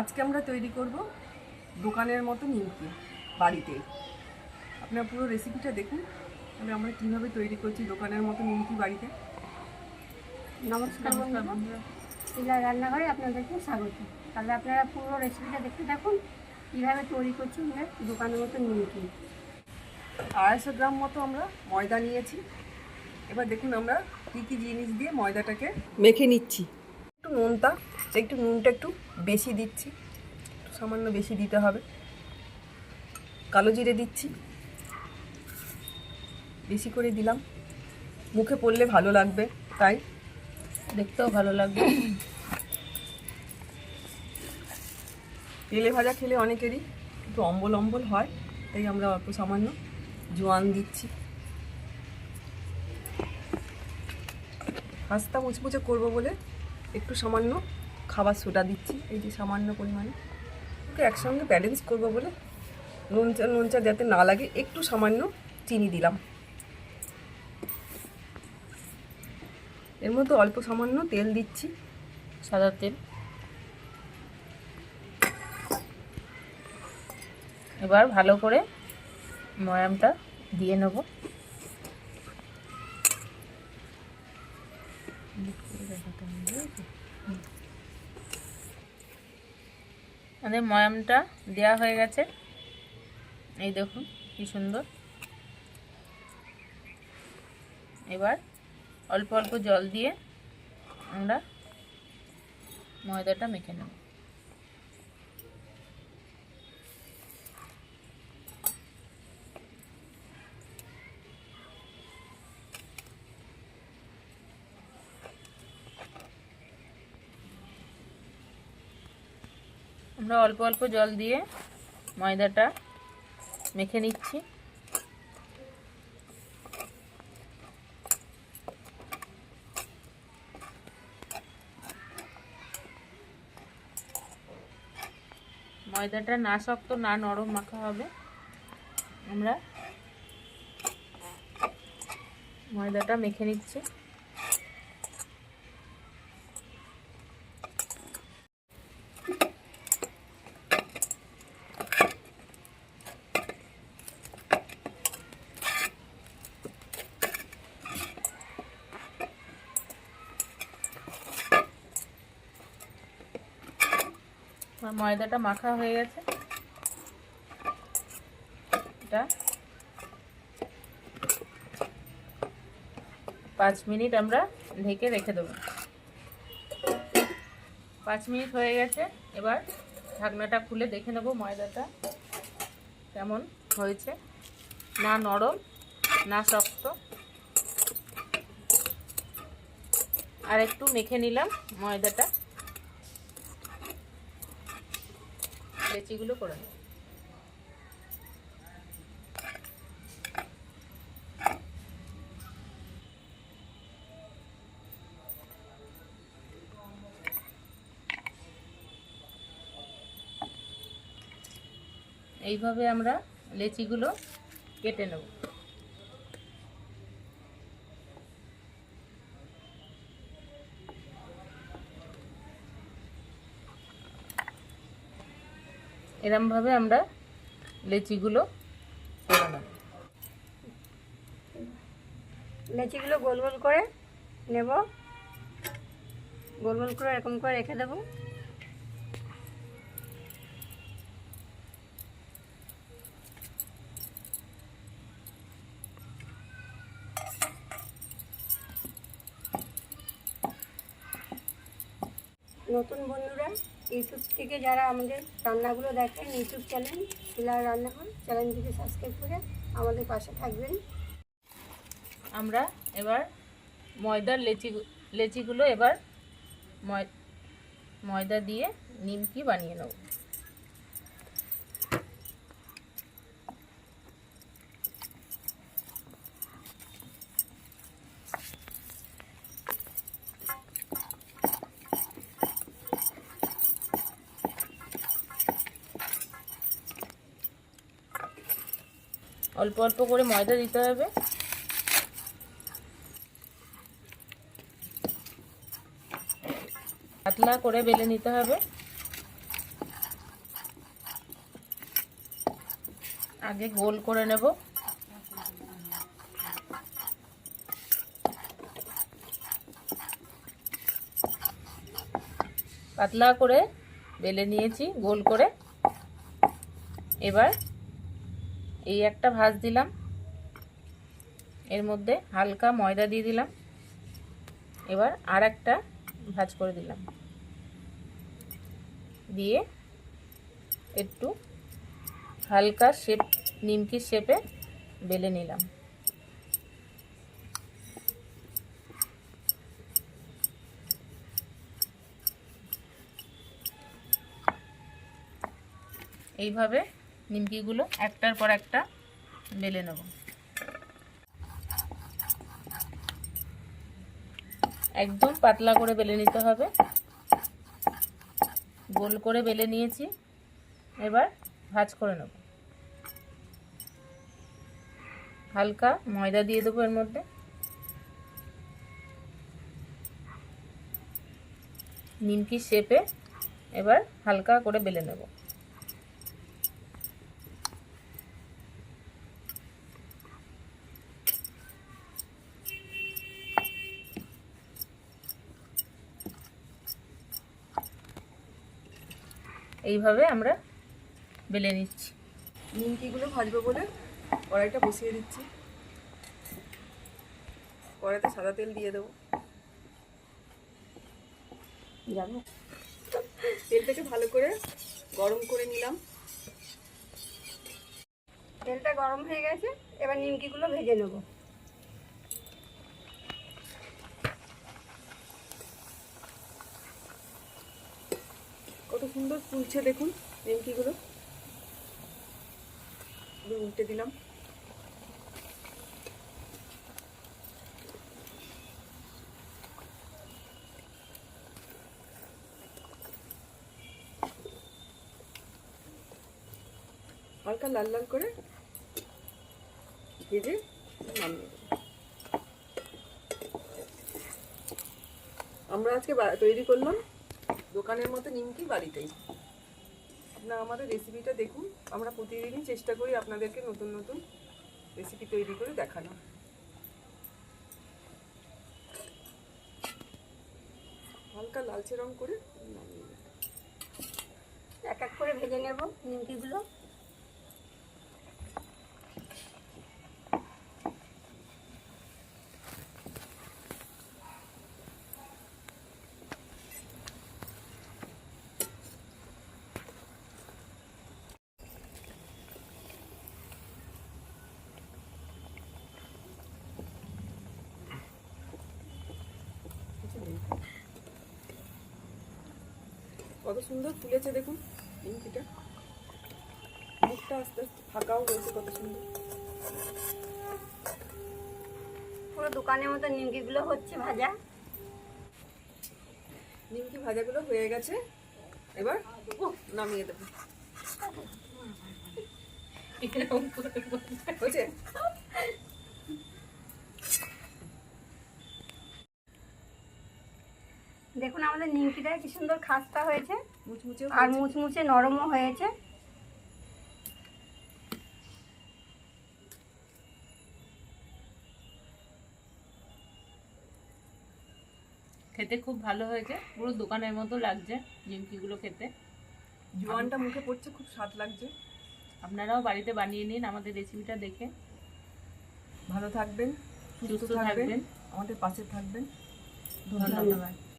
আজকে আমরা তৈরি করব দোকানের মতো নিমকি বাড়িতে। আপনারা পুরো রেসিপিটা দেখুন তাহলে আমরা কীভাবে তৈরি করছি দোকানের মতো নিমকি বাড়িতে। নমস্কার বন্ধুরা। শিলা রান্নাঘরে আপনাদেরকে স্বাগত। তাহলে আপনারা পুরো রেসিপিটা দেখতে দেখুন কীভাবে তৈরি করছি আমরা দোকানের মতো নিমকি। আড়াইশো গ্রাম মতো আমরা ময়দা নিয়েছি। এবার দেখুন আমরা কী কী জিনিস দিয়ে ময়দাটাকে মেখে নিচ্ছি। একটু নুনটা একটু নুনটা একটু বেশি দিচ্ছি। সামান্য বেশি দিতে হবে। কালো জিরে দিচ্ছি। বেশি করে দিলাম। মুখে পড়লে ভালো লাগবে, তাই। দেখতেও ভালো লাগবে। তেলে ভাজা খেলে অনেকেরই একটু অম্বল অম্বল হয়, তাই আমরা অল্প সামান্য জোয়ান দিচ্ছি। খাস্তা মুচমুচে করব বলে একটু সামান্য খাবার সোডা দিচ্ছি, এই যে সামান্য পরিমাণে। ওকে একসঙ্গে ব্যালেন্স করব বলে নুনচা নুনচা যাতে না লাগে, একটু সামান্য চিনি দিলাম। এর মধ্যে অল্প সামান্য তেল দিচ্ছি। সাদা তেল। এবার ভালো করে ময়ামটা দিয়ে নেব। আমাদের ময়ামটা দেয়া হয়ে গেছে। এই দেখুন, কি সুন্দর। এবার অল্প অল্প জল দিয়ে আমরা ময়দাটা মেখে নেব। আমরা অল্প অল্প জল দিয়ে ময়দাটা মেখে নিচ্ছি। ময়দাটা না শক্ত, না নরম মাখা হবে। আমরা ময়দাটা মেখে নিচ্ছি। আমার ময়দাটা মাখা হয়ে গেছে। এটা পাঁচ মিনিট আমরা ঢেকে রেখে দেবো। পাঁচ মিনিট হয়ে গেছে, এবার ঢাকনাটা খুলে দেখে নেব ময়দাটা কেমন হয়েছে। না নরম, না শক্ত। আর একটু মেখে নিলাম ময়দাটা। লেচিগুলো করে নেব এইভাবে আমরা লেচিগুলো কেটে নেব। এরমভাবে আমরা লেচিগুলো করে লেচিগুলো গোল গোল করে নেব। গোল গোল করে এরকম করে রেখে দেবো। নতুন বন্ধুরা ইউটিউব থেকে যারা আমাদের রান্নাগুলো দেখেন ইউটিউব চ্যানেল শিলার রান্নাঘর, চ্যানেলটিকে সাবস্ক্রাইব করে আমাদের পাশে থাকবেন। আমরা এবার ময়দার লেচি, লেচিগুলো এবার ময়, ময়দা দিয়ে নিমকি বানিয়ে নেব। অল্প অল্প করে ময়দা দিতে হবে। পাতলা করে বেলে নিতে হবে। আগে গোল করে নেব। পাতলা করে বেলে নিয়েছি গোল করে। এবার এই একটা ভাজ দিলাম। এর মধ্যে হালকা ময়দা দিয়ে দিলাম। এবার আর একটা ভাজ করে দিলাম। দিয়ে একটু হালকা শেপ নিমকির শেপে বেলে নিলাম। এইভাবে নিমকিগুলো একটার পর একটা বেলে নেব। একদম পাতলা করে বেলে নিতে হবে। গোল করে বেলে নিয়েছি। এবার ভাজ করে নেব। হালকা ময়দা দিয়ে দেবো এর মধ্যে। নিমকি শেপে এবার হালকা করে বেলে নেব। এইভাবে আমরা বেলে নিচ্ছি। নিমকিগুলো ভাজবো বলে কড়াইটা বসিয়ে দিচ্ছি। কড়াইতে সাদা তেল দিয়ে দেবো। যাব তেলটাকে ভালো করে গরম করে নিলাম। তেলটা গরম হয়ে গেছে, এবার নিমকিগুলো ভেজে নেব। সুন্দর ফুলছে, দেখুন, নিমকিগুলো। উল্টে দিলাম। হালকা লাল লাল করে ভেজে নামিয়ে আমরা আজকে তৈরি করলাম দোকানের মতো নিমকি বাড়িতেই। আপনারা আমাদের রেসিপিটা দেখুন। আমরা প্রতিদিনই চেষ্টা করি আপনাদেরকে নতুন নতুন রেসিপি তৈরি করে দেখানো হালকা লালচে রং করে এক এক করে ভেজে নেব নিমকিগুলো। কত সুন্দর তুলেছে দেখুন। নিমকিটা মুখটা আস্তে আস্তে ফাঁকাও হয়েছে কত সুন্দর। পুরো দোকানের মতো নিমকিগুলো হচ্ছে ভাজা। নিমকি ভাজাগুলো হয়ে গেছে। এবার নামিয়ে দেবো। হয়েছে? দেখুন আমাদের নিমকিটা কি সুন্দর খাস্তা হয়েছে। মুচমুচে আর মুচমুচে নরমও হয়েছে। খেতে খুব ভালো হয়েছে। পুরো দোকানের মতো লাগছে নিমকিগুলো খেতে। জোয়ানটা মুখে পড়ছে খুব স্বাদ লাগছে। আপনারাও বাড়িতে বানিয়ে নিন আমাদের রেসিপিটা দেখে। ভালো থাকবেন সুস্থ থাকবেন আমাদের পাশে থাকবেন। ধন্যবাদ।